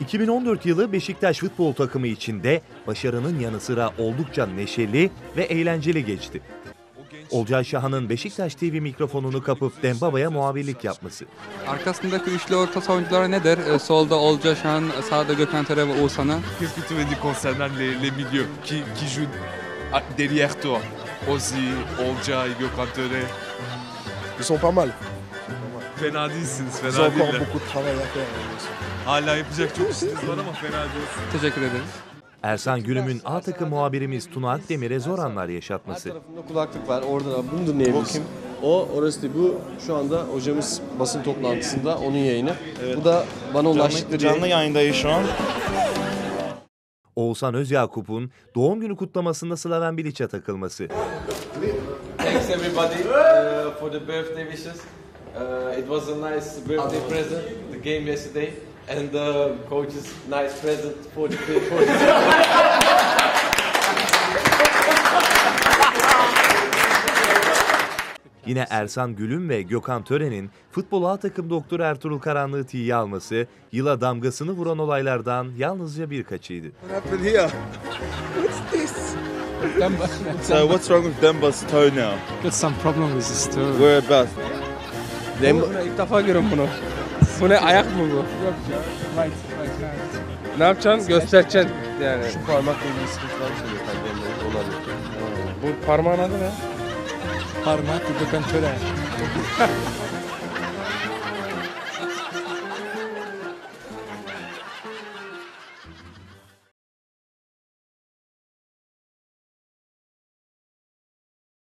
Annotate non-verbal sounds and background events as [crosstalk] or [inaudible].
2014 yılı Beşiktaş futbol takımı içinde başarının yanı sıra oldukça neşeli ve eğlenceli geçti. Olcay Şahan'ın Beşiktaş TV mikrofonunu kapıp Dembaba'ya muhabirlik yapması. Arkasındaki üçlü orta savunucular nedir? Ee, solda Olca Şahan, sağda Gökhan Töre ve Oğuzhan'ı. Qu'est-ce que tu me dis concernant les, les milieux qui, qui jouent à- derrière toi Ozzy, Olcay, Gökhan Töre. Ils sont pas mal. Fena değilsiniz, fena değiller. Hala yapacak çok işiniz var ama fena değilsiniz. Teşekkür ederiz. Ersan Gülüm'ün A takım muhabirimiz Tuna Akdemir'e zor anlar Her yaşatması. tarafında kulaklık var. Orada da bunu dinleyebilirsin. O orası değil. Bu şu anda hocamız basın toplantısında onun yayını. Bu da bana ulaştıkları Canlı yayındayız şu an. Oğuzhan Özyakup'un doğum günü kutlamasında Slaven Bilic'e takılması. Thanks everybody uh, for the birthday wishes. Uh, it was a nice birthday present, the game yesterday, and the coach's nice present for the [laughs] for the Yine Ersan Gülüm ve Gökhan Tören'in futbol A takım doktoru Ertuğrul Karanlığı tiye alması yıla damgasını vuran olaylardan yalnızca birkaçıydı. What happened here? So what's wrong with Demba's toe now? got some problem with this too. Whereabouts? Dem ilk defa görüyorum bunu. Bu ne ayak mı bu? Right, right, right. Ne yapacaksın? Göstereceksin yani. Şu parmakla ilgili sıkıntılar söylüyor kalbimde. Olan. Bu parmağın adı ne? Parmak Gökhan Töre. [laughs]